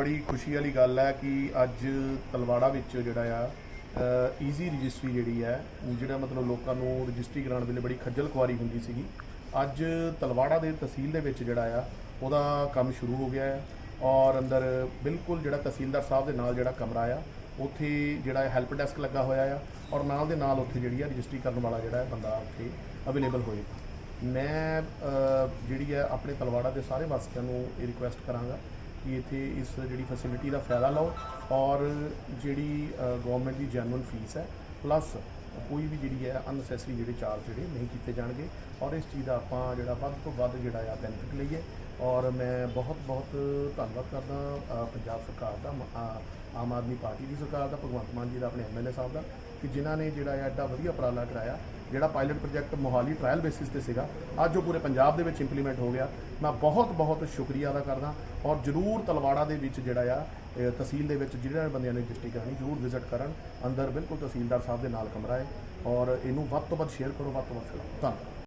ਬੜੀ ਖੁਸ਼ੀ ਵਾਲੀ ਗੱਲ ਹੈ ਕਿ ਅੱਜ ਤਲਵਾੜਾ ਵਿੱਚ ਜਿਹੜਾ ਆ ਈਜ਼ੀ ਰਜਿਸਟਰੀ ਜਿਹੜੀ ਹੈ ਜਿਹੜਾ ਮਤਲਬ ਲੋਕਾਂ ਨੂੰ ਰਜਿਸਟਰੀ ਕਰਾਉਣ ਵੇਲੇ ਬੜੀ ਖੱਜਲ ਖੁਆਰੀ ਹੁੰਦੀ ਸੀਗੀ। ਅੱਜ ਤਲਵਾੜਾ ਦੇ ਤਹਿਸੀਲ ਦੇ ਵਿੱਚ ਜਿਹੜਾ ਆ, ਉਹਦਾ ਕੰਮ ਸ਼ੁਰੂ ਹੋ ਗਿਆ ਹੈ ਔਰ ਅੰਦਰ ਬਿਲਕੁਲ ਜਿਹੜਾ ਤਹਿਸੀਲਦਾਰ ਸਾਹਿਬ ਦੇ ਨਾਲ ਜਿਹੜਾ ਕਮਰਾ ਆ, ਉੱਥੇ ਜਿਹੜਾ ਹੈਲਪ ਡੈਸਕ ਲੱਗਾ ਹੋਇਆ ਆ ਔਰ ਨਾਲ ਦੇ ਨਾਲ ਉੱਥੇ ਜਿਹੜੀ ਆ ਰਜਿਸਟਰੀ ਕਰਨ ਵਾਲਾ ਜਿਹੜਾ ਬੰਦਾ ਉੱਥੇ ਅਵੇਲੇਬਲ ਹੋਏਗਾ ਮੈਂ ਜਿਹੜੀ ਆ ਆਪਣੇ ਤਲਵਾੜਾ ਦੇ ਸਾਰੇ ਵਾਸੀਆਂ ਨੂੰ ਇਹ ਰਿਕੁਐਸਟ ਕਰਾਂਗਾ ਕਿ ਇੱਥੇ ਇਸ ਜਿਹੜੀ ਫੈਸਿਲਿਟੀ ਦਾ ਫਾਇਦਾ ਲਓ ਔਰ ਜਿਹੜੀ ਗਵਰਨਮੈਂਟ ਦੀ ਜੈਨੂਅਲ ਫੀਸ ਹੈ ਪਲੱਸ ਕੋਈ ਵੀ ਜਿਹੜੀ ਹੈ ਅਨਸੈਸਰੀ ਜਿਹੜੇ ਚਾਰਜ ਜਿਹੜੇ ਨਹੀਂ ਕੀਤੇ ਜਾਣਗੇ ਔਰ ਇਸ ਚੀਜ਼ ਦਾ ਆਪਾਂ ਜਿਹੜਾ ਵੱਧ ਤੋਂ ਵੱਧ ਜਿਹੜਾ ਆ ਬੈਨੀਫਿਟ ਲਈਏ ਔਰ ਮੈਂ ਬਹੁਤ ਬਹੁਤ ਧੰਨਵਾਦ ਕਰਦਾ ਪੰਜਾਬ ਸਰਕਾਰ ਦਾ ਆਮ ਆਦਮੀ ਪਾਰਟੀ ਦੀ ਸਰਕਾਰ ਦਾ, ਭਗਵੰਤ ਮਾਨ ਜੀ ਦਾ, ਆਪਣੇ ਐਮਐਲਏ ਸਾਹਿਬ ਦਾ, ਕਿ ਜਿਨ੍ਹਾਂ ਨੇ ਜਿਹੜਾ ਹੈ ਐਡਾ ਵਧੀਆ ਉਪਰਾਲਾ ਕਰਾਇਆ ਜਿਹੜਾ pilot project Mohali trial basis ਤੇ ਸੀਗਾ, ਅੱਜ ਉਹ ਪੂਰੇ ਪੰਜਾਬ ਦੇ ਵਿੱਚ ਇੰਪਲੀਮੈਂਟ ਹੋ ਗਿਆ। ਮੈਂ ਬਹੁਤ ਬਹੁਤ ਸ਼ੁਕਰੀਆ ਅਦਾ ਕਰਦਾ ਔਰ ਜਰੂਰ ਤਲਵਾੜਾ ਦੇ ਵਿੱਚ ਜਿਹੜਾ ਆ ਤਹਿਸੀਲ ਦੇ ਵਿੱਚ ਜਿਹੜੇ ਬੰਦਿਆਂ ਨੇ ਰਜਿਸਟਰੀ ਕਰਨੀ ਜਰੂਰ ਵਿਜ਼ਿਟ ਕਰਨ। ਅੰਦਰ ਬਿਲਕੁਲ ਤਹਿਸੀਲਦਾਰ ਸਾਹਿਬ ਦੇ ਨਾਲ ਕਮਰਾ ਹੈ ਔਰ ਇਹਨੂੰ ਵੱਧ ਤੋਂ ਵੱਧ ਸ਼ੇਅਰ ਕਰੋ, ਵੱਧ ਤੋਂ ਵੱਧ ਫੈਲਾਓ ਧੰਨਵਾਦ।